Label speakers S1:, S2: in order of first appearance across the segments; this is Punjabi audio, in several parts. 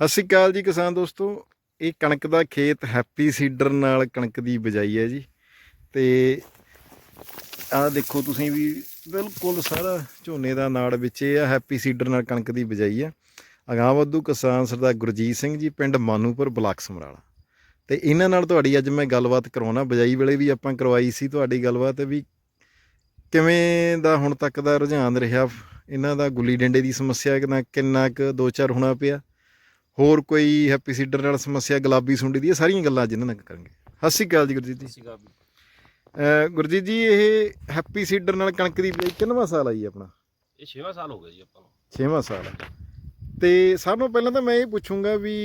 S1: ਸਤਿ ਸ਼੍ਰੀ ਅਕਾਲ ਜੀ ਕਿਸਾਨ ਦੋਸਤੋ। ਇਹ ਕਣਕ ਦਾ ਖੇਤ ਹੈਪੀ ਸੀਡਰ ਨਾਲ ਕਣਕ ਦੀ ਬਜਾਈ ਹੈ ਜੀ। ਤੇ ਆਹ ਦੇਖੋ ਤੁਸੀਂ ਵੀ, ਬਿਲਕੁਲ ਸਾਰਾ ਝੋਨੇ ਦਾ ਨਾੜ ਵਿੱਚ ਇਹ ਆ, ਹੈਪੀ ਸੀਡਰ ਨਾਲ ਕਣਕ ਦੀ ਬਜਾਈ ਆ ਅਗਾਂਹ ਵਧੂ ਕਿਸਾਨ ਸਰਦਾਰ ਗੁਰਜੀਤ ਸਿੰਘ ਜੀ, ਪਿੰਡ ਮਾਨੂਪੁਰ, ਬਲਾਕ ਸਮਰਾਲਾ। ਤੇ ਇਹਨਾਂ ਨਾਲ ਤੁਹਾਡੀ ਅੱਜ ਮੈਂ ਗੱਲਬਾਤ ਕਰਾਉਣਾ ਬਜਾਈ ਵੇਲੇ ਵੀ ਆਪਾਂ ਕਰਵਾਈ ਸੀ ਤੁਹਾਡੀ ਗੱਲਬਾਤ ਵੀ। ਕਿਵੇਂ ਦਾ ਹੁਣ ਤੱਕ ਦਾ ਰੁਝਾਨ ਰਿਹਾ? ਇਹਨਾਂ ਦਾ ਗੁੱਲੀ ਡੰਡੇ ਦੀ ਸਮੱਸਿਆ ਕਿੰਨਾ ਕਿੰਨਾ ਕੁ ਦੋ ਚਾਰ ਹੋਣਾ ਪਿਆ। ਹੋਰ ਕੋਈ ਹੈਪੀ ਸੀਡਰ ਨਾਲ ਸਮੱਸਿਆ ਗੁਲਾਬੀ ਸੁੰਡੀ ਦੀ ਇਹ ਸਾਰੀਆਂ ਗੱਲਾਂ ਅੱਜ ਇਹਨਾਂ ਨਾਲ ਕਰਾਂਗੇ। ਸਤਿ ਸ਼੍ਰੀ ਅਕਾਲ ਜੀ ਗੁਰਜੀਤ ਜੀ। ਗੁਰਜੀਤ ਜੀ ਇਹ ਹੈਪੀ ਸੀਡਰ ਨਾਲ ਕਣਕ ਦੀ ਬਜਾਈ ਕਿੰਨਵਾਂ ਸਾਲ ਆ ਜੀ ਆਪਣਾ?
S2: ਇਹ 6ਵਾਂ ਸਾਲ ਹੋ ਗਿਆ ਜੀ ਆਪਾਂ ਨੂੰ।
S1: 6ਵਾਂ ਸਾਲ। ਤੇ ਸਭ ਤੋਂ ਪਹਿਲਾਂ ਤਾਂ ਮੈਂ ਇਹ ਪੁੱਛੂੰਗਾ ਵੀ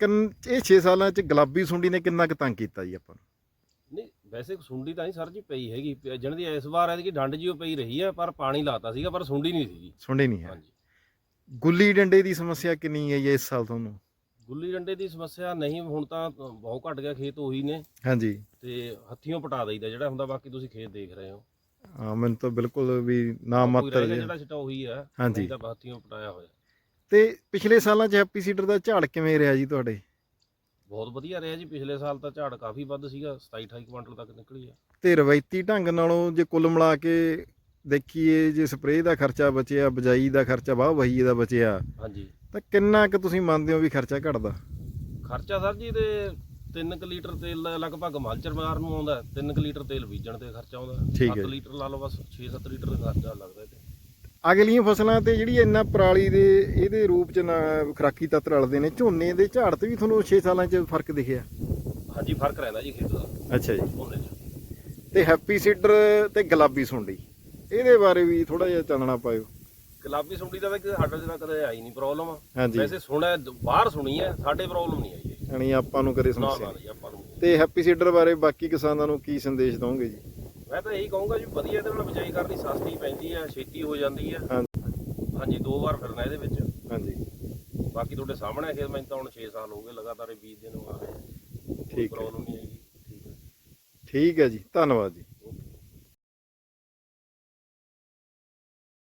S1: ਇਹ 6 ਸਾਲਾਂ ਚ ਗੁਲਾਬੀ ਸੁੰਡੀ ਨੇ ਕਿੰਨਾ ਕੁ ਤੰਗ ਕੀਤਾ ਜੀ ਆਪਾਂ ਨੂੰ?
S2: ਨਹੀਂ ਵੈਸੇ ਸੁੰਡੀ ਤਾਂ ਨਹੀਂ ਸਰ ਜੀ ਪਈ ਹੈਗੀ। ਜਣ ਦੀ ਇਸ ਵਾਰ ਐਤਕੀ ਡੰਡ ਜੀ ਉਹ ਪਈ ਰਹੀ ਹੈ ਪਰ ਪਾਣੀ ਲਾਤਾ ਸੀਗਾ ਪਰ ਸੁੰਡੀ ਨਹੀਂ ਸੀਗੀ।
S1: ਸੁੰਡੀ ਨਹੀਂ ਹੈ।
S2: ਹਾਂਜੀ।
S1: ਗੁੱਲੀ ਡੰਡੇ ਦੀ ਸਮੱਸਿਆ ਕਿੰਨੀ ਹੈ ਜੀ ਇਸ ਸਾਲ ਤੁਹਾਨੂੰ?
S2: ਗੁੱਲੀ ਡੰਡੇ ਦੀ ਸਮੱਸਿਆ ਨਹੀਂ ਹੁਣ ਤਾਂ ਬਹੁਤ ਘਟ ਗਿਆ ਖੇਤ ਉਹੀ ਨੇ।
S1: ਹਾਂਜੀ।
S2: ਤੇ ਹੱਥੀਓਂ ਪਟਾ ਦਈਦਾ ਜਿਹੜਾ ਹੁੰਦਾ ਬਾਕੀ ਤੁਸੀਂ ਖੇਤ ਦੇਖ ਰਹੇ ਹੋ।
S1: ਹਾਂ ਮੈਨੂੰ ਤਾਂ ਬਿਲਕੁਲ ਵੀ ਨਾ ਮਾਤਰ
S2: ਜਿਹੜਾ ਸਿੱਟਾ ਉਹੀ ਹੈ
S1: ਹਾਂਜੀ।
S2: ਤਾਂ ਹੱਥੀਓਂ ਪਟਾਇਆ ਹੋਇਆ।
S1: ਤੇ ਪਿਛਲੇ ਸਾਲਾਂ ਚ ਹੈਪੀ ਸੀਡਰ ਦਾ ਝਾੜ ਕਿਵੇਂ ਰਿਹਾ ਜੀ ਤੁਹਾਡੇ?
S2: ਬਹੁਤ ਵਧੀਆ ਰਿਹਾ ਜੀ ਪਿਛਲੇ ਸਾਲ ਤਾਂ ਝਾੜ ਕਾਫੀ ਵੱਧ ਸੀਗਾ 27 28 ਕੁਇੰਟਲ ਤੱਕ ਨਿਕਲੀ ਆ।
S1: ਤੇ ਰਵਾਇਤੀ ਢੰਗ ਨਾਲੋਂ ਜੇ ਕੁੱਲ ਮਿਲਾ ਕੇ ਦੇਖੀਏ ਜੇ ਸਪਰੇਅ ਦਾ ਖਰਚਾ ਬਚਿਆ ਬਜਾਈ ਦਾ ਖਰਚਾ ਵਾਹ ਵਹੀ ਦਾ ਬਚਿਆ
S2: ਹਾਂਜੀ।
S1: ਤਾਂ ਕਿੰਨਾ ਕੁ ਤੁਸੀਂ ਮੰਨਦੇ ਹੋ ਵੀ ਖਰਚਾ ਘਟਦਾ?
S2: ਖਰਚਾ ਸਰ ਜੀ ਤੇ 3 ਲੀਟਰ ਤੇਲ ਲਗਭਗ ਮਲਚਰ ਮਾਰ ਨੂੰ ਆਉਂਦਾ 3 ਲੀਟਰ ਤੇਲ ਬੀਜਣ ਤੇ ਖਰਚਾ ਆਉਂਦਾ।
S1: ਠੀਕ ਹੈ
S2: 7
S1: ਜੀ।
S2: ਲੀਟਰ ਲਾ ਲਓ ਬਸ 6-7 ਲੀਟਰ ਦਾ ਖਰਚਾ ਲੱਗਦਾ ਤੇ
S1: ਅਗਲੀਆਂ ਫਸਲਾਂ ਤੇ ਜਿਹੜੀ ਇੰਨਾ ਪਰਾਲੀ ਦੇ ਇਹਦੇ ਰੂਪ ਚ ਨਾ ਖਰਾਕੀ ਤੱਤ ਰਲਦੇ ਨੇ ਝੋਨੇ ਦੇ ਝਾੜ ਤੇ ਵੀ ਤੁਹਾਨੂੰ 6 ਸਾਲਾਂ ਚ ਫ਼ਰਕ ਦਿਖਿਆ?
S2: ਹਾਂਜੀ ਫ਼ਰਕ ਰਹਿੰਦਾ ਜੀ ਖੇਤ ਦਾ।
S1: ਅੱਛਾ ਜੀ।
S2: ਚ।
S1: ਤੇ ਹੈਪੀ ਸੀਡਰ ਤੇ ਗੁਲਾਬੀ ਸੁੰਡੀ। ਇਹਦੇ ਬਾਰੇ ਵੀ ਥੋੜਾ ਜਿਹਾ ਚਾਨਣਾ ਪਾਇਓ।
S2: ਗੁਲਾਬੀ ਸੁੰਡੀ ਦਾ ਤਾਂ ਸਾਡੇ ਜਿਹੜਾ ਕਦੇ ਆਈ ਨਹੀਂ ਪ੍ਰੋਬਲਮ
S1: ਹਾਂਜੀ।
S2: ਵੈਸੇ ਸੁਣਿਆ ਬਾਹਰ ਸੁਣੀ ਹੈ ਸਾਡੇ ਪ੍ਰੋਬਲਮ ਨਹੀਂ ਆਈ ਇਹ।
S1: ਯਾਨੀ ਆਪਾਂ ਨੂੰ ਕਦੇ
S2: ਨਾ
S1: ਸਮੱਸਿਆ
S2: ਨਾ
S1: ਨਹੀਂ।
S2: ਜੀ ਆਪਾਂ ਨੂੰ।
S1: ਤੇ ਹੈਪੀ ਸੀਡਰ ਬਾਰੇ ਬਾਕੀ ਕਿਸਾਨਾਂ ਨੂੰ ਕੀ ਸੰਦੇਸ਼ ਦਵੋਗੇ ਜੀ?
S2: ਮੈਂ ਤਾਂ ਇਹੀ ਕਹੂੰਗਾ ਜੀ ਵਧੀਆ ਇਹਦੇ ਨਾਲ ਬਿਜਾਈ ਕਰਨੀ ਸਸਤੀ ਪੈਂਦੀ ਹੈ ਛੇਤੀ ਹੋ ਜਾਂਦੀ ਹੈ
S1: ਹਾਂਜੀ।
S2: ਹਾਂਜੀ ਦੋ ਵਾਰ ਫਿਰਨਾ ਇਹਦੇ ਵਿੱਚ।
S1: ਹਾਂਜੀ।
S2: ਬਾਕੀ ਤੁਹਾਡੇ ਸਾਹਮਣੇ ਖੇਤ ਮੈਨੂੰ ਤਾਂ ਹੁਣ 6 ਸਾਲ ਹੋ ਗਏ ਲਗਾਤਾਰ ਇਹ ਬੀਜਦੇ ਨੂੰ ਆ ਰਹੇ
S1: ਠੀਕ ਹੈ।
S2: ਪ੍ਰੋਬਲਮ ਨਹੀਂ ਆਈ ਠੀਕ ਹੈ।
S1: ਠੀਕ ਹੈ ਜੀ ਧੰਨਵਾਦ ਜੀ।